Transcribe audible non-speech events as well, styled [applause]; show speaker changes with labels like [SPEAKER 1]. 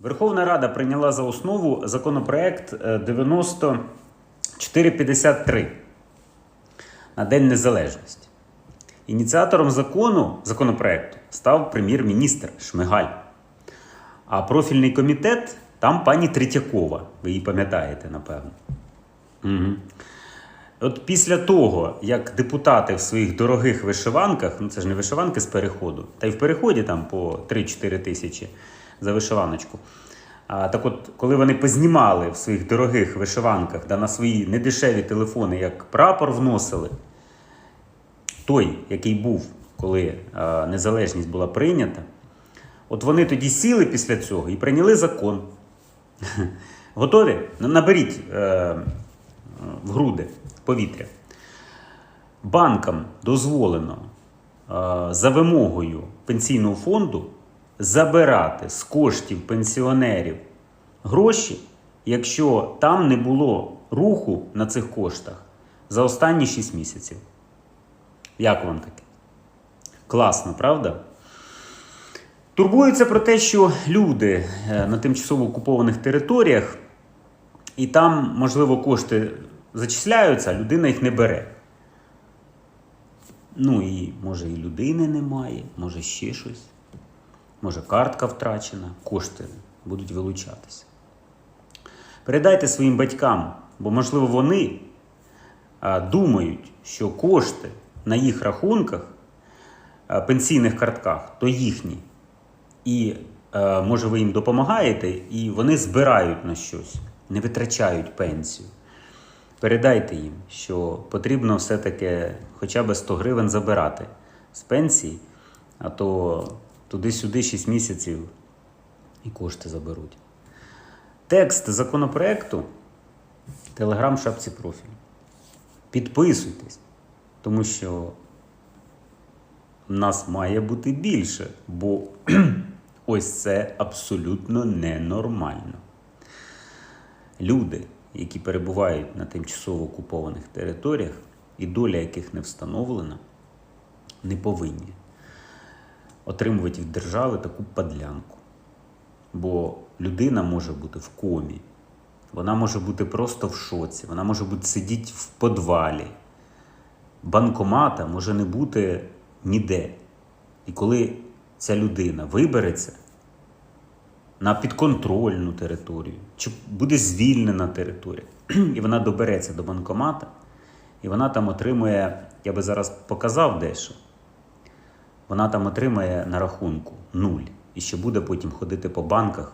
[SPEAKER 1] Верховна Рада прийняла за основу законопроект е, 9453 на День Незалежності. Ініціатором закону, законопроекту став прем'єр-міністр Шмигаль. А профільний комітет там пані Третьякова. Ви її пам'ятаєте, напевно. Угу. От після того, як депутати в своїх дорогих вишиванках, ну це ж не вишиванки з переходу, та й в переході там по 3-4 тисячі за вишиваночку. А, так от, коли вони познімали в своїх дорогих вишиванках да на свої недешеві телефони, як прапор вносили, той, який був, коли а, незалежність була прийнята, от вони тоді сіли після цього і прийняли закон. [laughs] Готові? Ну, Наберіть е, в груди повітря. Банкам дозволено е, за вимогою пенсійного фонду забирати з коштів пенсіонерів гроші, якщо там не було руху на цих коштах за останні 6 місяців. Як вам таке? Класно, правда? Турбуються про те, що люди е, на тимчасово окупованих територіях, і там, можливо, кошти зачисляються, а людина їх не бере. Ну і може і людини немає, може ще щось. Може картка втрачена, кошти будуть вилучатися. Передайте своїм батькам, бо, можливо, вони думають, що кошти на їх рахунках, пенсійних картках, то їхні. І може ви їм допомагаєте, і вони збирають на щось, не витрачають пенсію. Передайте їм, що потрібно все-таки хоча б 100 гривень забирати з пенсії, а то туди-сюди 6 місяців і кошти заберуть. Текст законопроекту Телеграм шапці профілю. Підписуйтесь, тому що нас має бути більше, бо [clears throat] ось це абсолютно ненормально. Люди, які перебувають на тимчасово окупованих територіях, і доля яких не встановлена, не повинні отримувати від держави таку падлянку. Бо людина може бути в комі, вона може бути просто в шоці, вона може бути сидіти в подвалі. Банкомата може не бути ніде. І коли ця людина вибереться на підконтрольну територію, чи буде звільнена територія, [clears throat] і вона добереться до банкомата, і вона там отримує, я би зараз показав дещо, вона там отримає на рахунку нуль. І ще буде потім ходити по банках